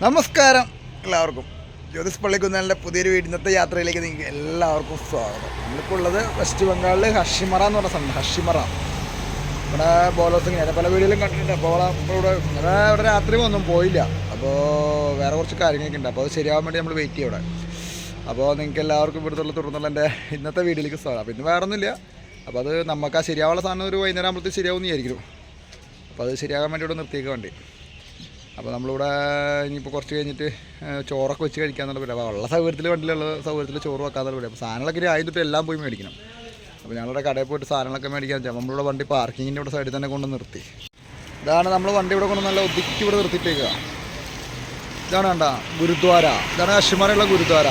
നമസ്കാരം എല്ലാവർക്കും. ജ്യോതിസ് പള്ളിക്കുന്നലിന്റെ പുതിയൊരു വീട് ഇന്നത്തെ യാത്രയിലേക്ക് നിങ്ങൾക്ക് എല്ലാവർക്കും സ്വാഗതം. ഉള്ളത് വെസ്റ്റ് ബംഗാളിൽ ഹഷിമറ എന്ന് പറഞ്ഞ സ്ഥലം ഹഷിമറ ഇവിടെ ബോലോസിങ് ഞാൻ പല വീടുകളിലും കണ്ടിട്ടുണ്ട്. അപ്പോൾ ഇപ്പോൾ ഇവിടെ ഇവിടെ രാത്രി ഒന്നും പോയില്ല. അപ്പോൾ വേറെ കുറച്ച് കാര്യങ്ങളൊക്കെ ഉണ്ട്. അപ്പോൾ അത് ശരിയാവാൻ വേണ്ടി നമ്മൾ വെയിറ്റ് ചെയ്യും ഇവിടെ അപ്പോൾ നിങ്ങൾക്ക് എല്ലാവർക്കും ഇവിടുത്തെ തുടർന്നുള്ള എന്റെ ഇന്നത്തെ വീട്ടിലേക്ക് സ്വാഗതം. അപ്പോൾ ഇന്ന് വേറെ ഒന്നുമില്ല അപ്പോൾ അത് നമുക്ക് ആ ശരിയാവുള്ള സാധനം ഒരു വൈകുന്നേരം ആകുമ്പോഴത്തേക്ക് ശരിയാവുമെന്ന് വിചാരിക്കും അപ്പോൾ അത് ശരിയാകാൻ വേണ്ടി ഇവിടെ നിർത്തിയേക്കാൻ വേണ്ടി. അപ്പോൾ നമ്മളിവിടെ ഇനിയിപ്പോൾ കുറച്ച് കഴിഞ്ഞിട്ട് ചോറൊക്കെ വെച്ച് കഴിക്കാന്നുള്ള പരിപാടി. അപ്പോൾ ഉള്ള സൗകര്യത്തിൽ വണ്ടിയിലുള്ള സൗകര്യത്തിൽ ചോറ് വെക്കാന്നുള്ള പരിപാടി. അപ്പോൾ സാധനങ്ങളൊക്കെ ആയിട്ട് എല്ലാം പോയി മേടിക്കണം. അപ്പോൾ ഞങ്ങളുടെ കടയിൽ പോയിട്ട് സാധനങ്ങളൊക്കെ മേടിക്കാൻ വെച്ചാൽ നമ്മളിവിടെ വണ്ടി പാർക്കിങ്ങിന്റെ ഇവിടെ സൈഡിൽ തന്നെ കൊണ്ട് നിർത്തി. ഇതാണ് നമ്മൾ വണ്ടി ഇവിടെ കൊണ്ട് നല്ല ഒതുക്കി ഇവിടെ നിർത്തിയിട്ടേക്കുക ഇതാണ് കണ്ട ഗുരുദ്വാര. ഇതാണ് അഷിമറയുള്ള ഗുരുദ്വാര.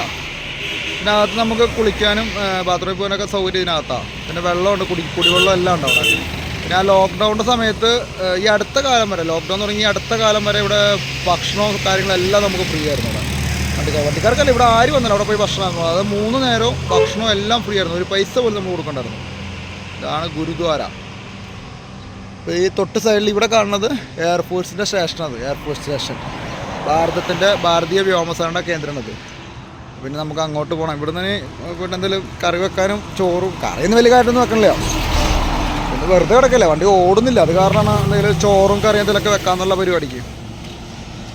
ഇതിനകത്ത് നമുക്ക് കുളിക്കാനും ബാത്റൂമിൽ പോകാനൊക്കെ സൗകര്യം ഇതിനകത്താണ് പിന്നെ വെള്ളമുണ്ട് കുടി കുടിവെള്ളം എല്ലാം ഉണ്ട് ആ ലോക്ക്ഡൗണിന്റെ സമയത്ത് ഈ അടുത്ത കാലം വരെ ലോക്ക്ഡൗൺ തുടങ്ങി അടുത്ത കാലം വരെ ഇവിടെ ഭക്ഷണവും കാര്യങ്ങളെല്ലാം നമുക്ക് ഫ്രീ ആയിരുന്നു ഇവിടെ വണ്ടിക്കാർ വണ്ടിക്കാർക്കല്ല ഇവിടെ ആര് വന്നില്ല അവിടെ പോയി ഭക്ഷണം അത് മൂന്ന് നേരവും ഭക്ഷണവും എല്ലാം ഫ്രീ ആയിരുന്നു. ഒരു പൈസ പോലും നമ്മൾ കൊടുക്കണ്ടായിരുന്നു. ഇതാണ് ഗുരുദ്വാര. ഈ തൊട്ട് സൈഡിൽ ഇവിടെ കാണുന്നത് എയർഫോഴ്സിന്റെ സ്റ്റേഷനാണ് എയർഫോഴ്സ് സ്റ്റേഷൻ ഭാരതത്തിന്റെ ഭാരതീയ വ്യോമസേനയുടെ കേന്ദ്രമാണത് പിന്നെ നമുക്ക് അങ്ങോട്ട് പോകണം ഇവിടുന്ന് പിന്നെ എന്തെങ്കിലും കറി വെക്കാനും ചോറും കറിയൊന്നും വലിയ കാര്യമൊന്നും വെക്കണില്ല. വെറുതെ കിടക്കല്ലേ? വണ്ടി ഓടുന്നില്ല. അത് കാരണമാണ് എന്തെങ്കിലും ചോറും കറിയും എന്തെങ്കിലുമൊക്കെ വെക്കാന്നുള്ള പരിപാടിക്ക്.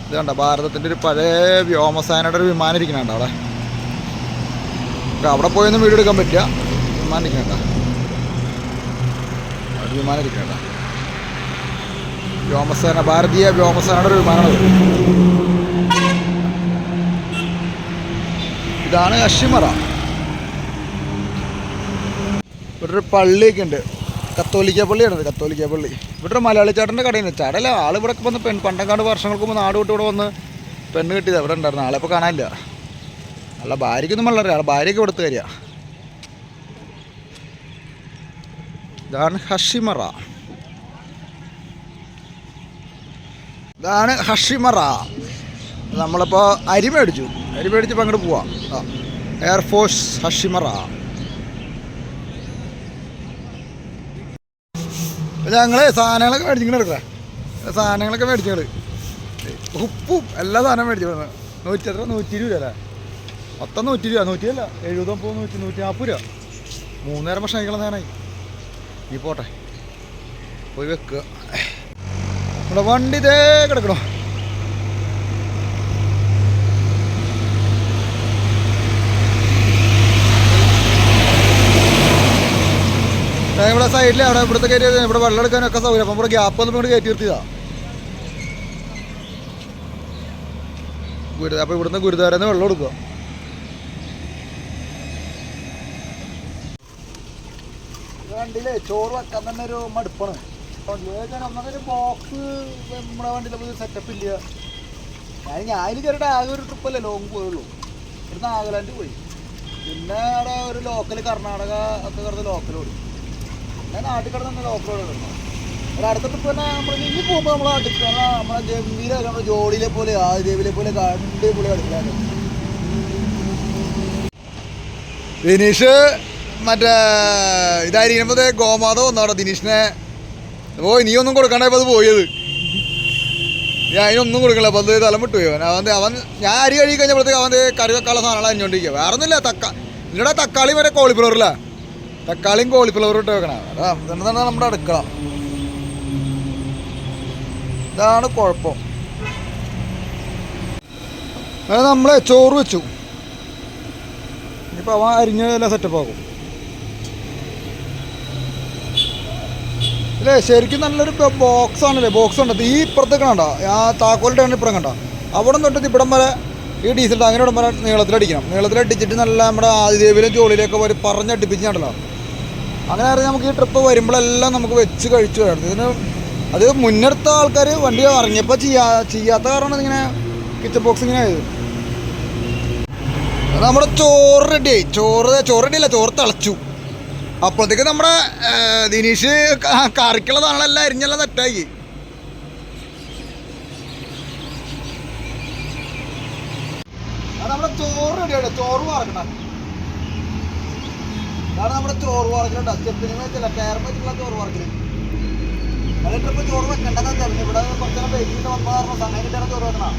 ഇത് കണ്ട? ഭാരതത്തിന്റെ ഒരു പഴയ വ്യോമസേനയുടെ ഒരു വിമാനം ഇരിക്കുന്നുണ്ട് അവിടെ. അവിടെ പോയൊന്നും വീഡിയോ എടുക്കാൻ പറ്റില്ല വിമാനം ഇരിക്കണ്ട ഒരു വിമാനം ഇരിക്കണ്ട വ്യോമസേന ഭാരതീയ വ്യോമസേനയുടെ ഒരു വിമാനമാണ് ഇതാണ് അഷിമറ. ഇവിടെ ഒരു പള്ളിയൊക്കെ ഉണ്ട്. കത്തോലിക്ക പള്ളിയാണ് കത്തോലിക്ക പള്ളി. ഇവിടെ ഒരു മലയാളി ചേട്ടന്റെ കടയാണ് ചേട്ടല്ല ആൾ ഇവിടെ വന്ന് പെൺ പണ്ടങ്ങാണ്ട് വർഷങ്ങൾക്ക് മുമ്പ് നാട് വിട്ട് ഇവിടെ വന്ന് പെണ്ണ് കിട്ടിയത് ഇവിടെ ഉണ്ടായിരുന്നു. ആളെ ഇപ്പോൾ കാണാനില്ല. അല്ല ഭാര്യയ്ക്കൊന്നും വളരെ ആൾ ഭാര്യയ്ക്ക് കൊടുത്തു തരിക ഇതാണ് ഹഷിമറ. ഇതാണ് ഹഷിമറ. നമ്മളിപ്പോൾ അരി മേടിച്ചു. അരി മേടിച്ചപ്പോൾ അങ്ങോട്ട് പോവാം. Air force Hasimara. ഞങ്ങൾ സാധനങ്ങളൊക്കെ മേടിച്ചിങ്ങനെ എടുക്കാം സാധനങ്ങളൊക്കെ മേടിച്ചത് ഉപ്പും എല്ലാ സാധനവും മേടിച്ചു നൂറ്റി എത്ര നൂറ്റി ഇരുപത് അല്ലേ? മൊത്തം നൂറ്റി രൂപ. നൂറ്റി അല്ല എഴുപത് മുപ്പത് നൂറ്റി നൂറ്റി നാൽപ്പത് രൂപ. മൂന്നേരം ഭക്ഷണം കഴിക്കണം സാധനമായി നീ പോട്ടെ. പോയി വെക്കുക നമ്മുടെ വണ്ടി ഇതേ കിടക്കണോ. ഇവിടെ സൈഡിൽ അവിടെ ഇവിടുത്തെ കയറ്റി ഇവിടെ വെള്ളം എടുക്കാനൊക്കെ സൗകര്യം. അപ്പം ഇവിടെ ഗ്യാപ്പ് ഒന്നും ഇവിടെ കയറ്റി നിർത്തിയതാ. ഗുരു അപ്പോൾ ഇവിടുന്ന് ഗുരുദ്വാരന്ന് വെള്ളം എടുക്കുക വണ്ടിയിലെ ചോറ് വെക്കാൻ തന്നെ ഒരു മടുപ്പാണ്. ഒന്നൊരു ബോക്സ് നമ്മുടെ വണ്ടിയിൽ സെറ്റപ്പ് ഇല്ല. ഞാൻ ഞാൻ കയറിയിട്ട് ആകെ ഒരു ട്രിപ്പല്ലേ ലോങ് പോയുള്ളൂ. ഇവിടുന്ന് നാഗാലാൻഡ് പോയി. പിന്നെ അവിടെ ഒരു ലോക്കൽ കർണാടക ഒക്കെ കിടന്ന് ലോക്കൽ ഓടി. ഞാൻ നാട്ടിൽ കിടന്ന് ഓഫ് റോഡ് കിടന്നു ഒരു അടുത്ത തന്നെ നമ്മൾ ഇനി പോകുമ്പോൾ നമ്മൾ അടുത്ത് നമ്മളെ ഗംഭീര നമ്മുടെ ജോളിയിലെ പോലെ ആദിദേവിലെ പോലെ അടിപൊളി കളിക്കാണ് ദിനീഷ് മറ്റേ ഇതായിരിക്കുമ്പോൾ ഗോമാത വന്നവിടെ ദിനീഷിനെ. ഓ നീ ഒന്നും കൊടുക്കണ്ടായപ്പോൾ അത് പോയത്. ഞാൻ അതിനൊന്നും കൊടുക്കില്ല അപ്പം അത് തലം പോയി അവൻ അവൻ ഞാൻ അരി കഴുകി കഴിഞ്ഞപ്പോഴത്തേക്ക് അവന്റെ കറി വെക്കാനുള്ള സാധനങ്ങൾ അഞ്ഞോണ്ടിരിക്കുക വേറെ ഒന്നുമില്ല തക്ക നിങ്ങളുടെ തക്കാളി വരെ കോളിഫ്ലവറില്ല തക്കാളിയും കോളിഫ്ലവറും ഇട്ട് വെക്കണം. ഇതാണ് നമ്മുടെ അടുക്കള. ഇതാണ് കുഴപ്പം. അത് നമ്മൾ ചോറ് വെച്ചു. ഇനിയിപ്പോൾ അവൻ അരിഞ്ഞ് സെറ്റപ്പ് ആക്കും. അല്ലേ ശരിക്കും നല്ലൊരു ബോക്സ് ആണല്ലേ? ബോക്സ് ഉണ്ട് ഈ ഇപ്പുറത്തേക്ക് കണ്ട? ആ താക്കോലിന്റെ ഇപ്പുറം കണ്ട? അവിടെ തൊട്ട് ഇവിടം വരെ ഈ ഡീസൽ ഇടം അടിക്കണം നീളത്തിലടിക്കണം. നീളത്തിലടിച്ചിട്ട് നല്ല നമ്മുടെ ആദിദേവിയിലും ജോലിയിലൊക്കെ പറഞ്ഞടിപ്പിച്ച് നടലാം അങ്ങനെ ആയിരുന്നു നമുക്ക് ഈ ട്രിപ്പ് വരുമ്പോഴെല്ലാം നമുക്ക് വെച്ച് കഴിച്ചു വരാം ഇതിന് അത് മുന്നെടുത്ത ആൾക്കാർ വണ്ടി ഇറങ്ങിയപ്പോൾ ചെയ്യാ ചെയ്യാത്ത കാരണം ഇങ്ങനെ കിച്ചൺ ബോക്സ് ഇങ്ങനെ ആയത്. നമ്മുടെ ചോറ് റെഡിയായി ചോറ് ചോറ് റെഡി അല്ല ചോറ് തിളച്ചു. അപ്പോഴത്തേക്ക് നമ്മുടെ ദിനീഷ് കറിക്കുള്ള സാധനങ്ങളെല്ലാം അരിഞ്ഞെല്ലാം തെറ്റാക്കി നമ്മുടെ ചോറ് റെഡിയാണ് ചോറ് വറക്കണം അതാണ് നമ്മുടെ ചോറ് വാർക്കലുണ്ട് സ്റ്റെപ്പിന് വെച്ചില്ല കയറും വെച്ചിട്ടുള്ള ചോറ് വാർക്കൽ അതിട്ടിപ്പോൾ ചോറ് വെക്കണ്ടെന്നാ തെരഞ്ഞു ഇവിടെ കുറച്ചേരം വെയിറ്റ് വന്ന കാരണം സമയം കിട്ടിയാണ് ചോറ് വെക്കണം.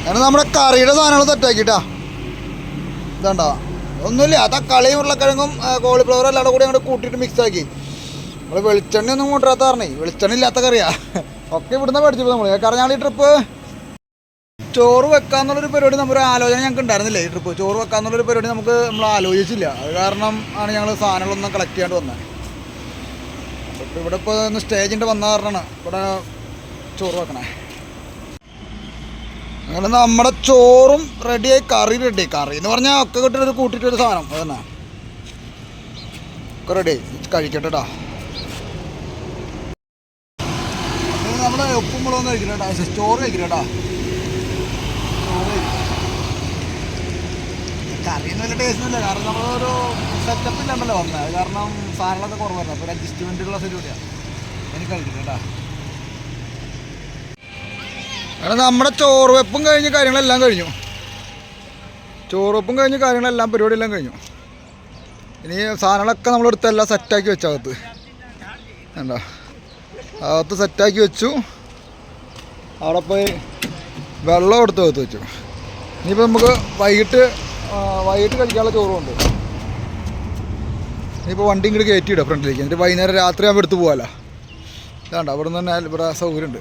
അങ്ങനെ നമ്മുടെ കറിയുടെ സാധനങ്ങൾ തെറ്റാക്കിട്ടാ ഇതാണ്ടോ. ഒന്നുമില്ല തക്കാളിയും ഉരുളക്കിഴങ്ങും കോളിഫ്ലവർ എല്ലാം കൂടി അങ്ങോട്ട് കൂട്ടിയിട്ട് മിക്സ് ആക്കി. നമ്മൾ വെളിച്ചെണ്ണ ഒന്നും കൊണ്ടുവരാത്ത പറഞ്ഞേ വെളിച്ചെണ്ണ ഇല്ലാത്ത കറിയാ. ഒക്കെ ഇവിടുന്ന് പഠിച്ചപ്പോൾ നമ്മൾ കാരണം ഈ ട്രിപ്പ് ചോറ് വെക്കാന്നുള്ളൊരു പരിപാടി നമ്മൾ ആലോചന ഞങ്ങൾക്ക് ഉണ്ടായിരുന്നില്ല? ഈ ട്രിപ്പ് ചോറ് വെക്കാന്നുള്ളൊരു പരിപാടി നമുക്ക് നമ്മൾ ആലോചിച്ചില്ല. അത് കാരണം ആണ് ഞങ്ങൾ സാധനങ്ങളൊന്നും കളക്ട് ചെയ്യാണ്ട് വന്നത് അപ്പോൾ ഇവിടെ ഇപ്പോൾ ഒന്ന് സ്റ്റേജിന്റെ വന്ന കാരണമാണ് ഇവിടെ ചോറ് വെക്കണേ. അങ്ങനെ നമ്മുടെ ചോറും റെഡിയായി കറി റെഡി കറി എന്ന് പറഞ്ഞാൽ ഒക്കെ കിട്ടിയൊരു കൂട്ടിയിട്ടൊരു സാധനം. അതന്നെ ഒക്കെ റെഡി കഴിക്കട്ടെ കേട്ടോ നമ്മൾ ഉപ്പും മുളകൊന്നും കഴിക്കില്ല കേട്ടോ ചോറ് കഴിക്കില്ല കേട്ടോ ചോറ് കഴിക്കില്ല. കറിയൊന്നും വലിയ ടേസ്റ്റ് ഒന്നുമില്ല. കാരണം നമ്മളൊരു സെറ്റപ്പ് ഇല്ലാണ്ടല്ലോ വന്നത് അത് കാരണം സാധനങ്ങളൊക്കെ കുറവായിരുന്നു അപ്പോൾ ഒരു അഡ്ജസ്റ്റ്മെന്റുള്ള പരിപാടിയാണ് എനിക്ക് കഴിക്കില്ല കേട്ടോ. നമ്മുടെ ചോറ് വെപ്പും കഴിഞ്ഞ് കാര്യങ്ങളെല്ലാം കഴിഞ്ഞു. ചോറ് വെപ്പും കഴിഞ്ഞ് കാര്യങ്ങളെല്ലാം പരിപാടിയെല്ലാം കഴിഞ്ഞു. ഇനി സാധനങ്ങളൊക്കെ നമ്മളെടുത്തെല്ലാം സെറ്റാക്കി വെച്ചു അകത്ത്. കണ്ടോ? അകത്ത് സെറ്റാക്കി വെച്ചു. അവിടെ പോയി വെള്ളം എടുത്ത് അകത്ത് വെച്ചു. ഇനിയിപ്പോൾ നമുക്ക് വൈകിട്ട് വൈകിട്ട് കഴിക്കാനുള്ള ചോറുമുണ്ട്. ഇനിയിപ്പോൾ വണ്ടി ഇങ്ങോട്ട് കയറ്റിയിടുക ഫ്രണ്ടിലേക്ക് എന്നിട്ട് വൈകുന്നേരം രാത്രി ആകുമ്പോൾ എടുത്ത് പോകാമല്ലോ ഇതാണ്ട് അവിടെ നിന്ന് തന്നെ ഇവിടെ സൗകര്യമുണ്ട്.